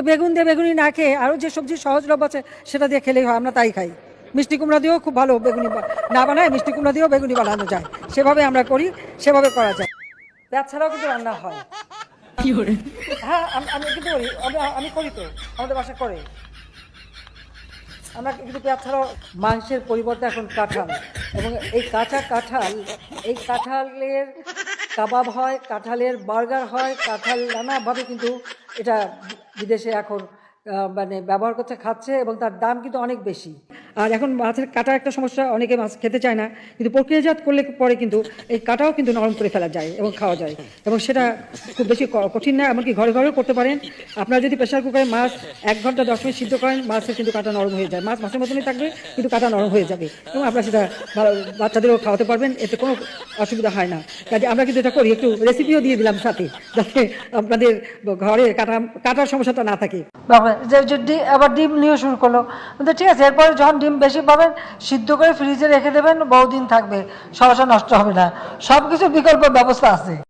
তো বেগুন দিয়ে বেগুনি না খেয়ে আরও যে সবজি সহজলভ্য আছে সেটা দিয়ে খেলেই হয় আমরা তাই খাই। মিষ্টি কুমড়া দিয়েও খুব ভালো বেগুনি না বানায় মিষ্টি কুমড়া দিয়েও বেগুনি বানানো যায়। সেভাবে আমরা করি সেভাবে করা যায়। পেঁয়াজ ছাড়াও কিন্তু রান্না হয়। হ্যাঁ আমি আমি কিন্তু করি আমি আমি করি তো আমাদের বাসা করে। আমরা কিন্তু পেঁয়াজ ছাড়াও মাংসের পরিবর্তে এখন কাঁঠাল। এবং এই কাঁচা কাঁঠাল এই কাঁঠালের কাবাব হয় কাঁঠালের বার্গার হয় কাঁঠাল নানাভাবে কিন্তু এটা বিদেশে এখন মানে ব্যবহার করতে খাচ্ছে এবং তার দাম কিন্তু অনেক বেশি। আর এখন মাছের কাটা একটা সমস্যা, অনেকে মাছ খেতে চায় না, কিন্তু প্রক্রিয়াজাত করলে পরে কিন্তু এই কাটাও কিন্তু নরম করে ফেলা যায় এবং খাওয়া যায়। এবং সেটা খুব বেশি কঠিন না, এমনকি ঘরে ঘরেও করতে পারেন। আপনারা যদি প্রেশার কুকারে মাছ এক ঘণ্টা, দশ মিনিট সিদ্ধ করেন, মাছের কিন্তু কাটা নরম হয়ে যায়। মাছ মাছের মতনই থাকবে, কিন্তু কাটা নরম হয়ে যাবে। এবং আপনারা সেটা বাচ্চাদেরও খাওয়াতে পারবেন, এতে কোনো অসুবিধা হয় না। কাজে আমরা কিন্তু এটা করি, একটু রেসিপিও দিয়ে দিলাম সাথে, যাতে আপনাদের ঘরে কাটা, কাটার সমস্যাটা না থাকে। বাবা যে যদি ডি- আবার ডিম নিয়ে শুরু করল। কিন্তু ঠিক আছে, এরপরে যখন ডিম বেশি পাবেন, সিদ্ধ করে ফ্রিজে রেখে দেবেন, বহুদিন থাকবে। সহসা নষ্ট হবে না। সব কিছু বিকল্প ব্যবস্থা আছে।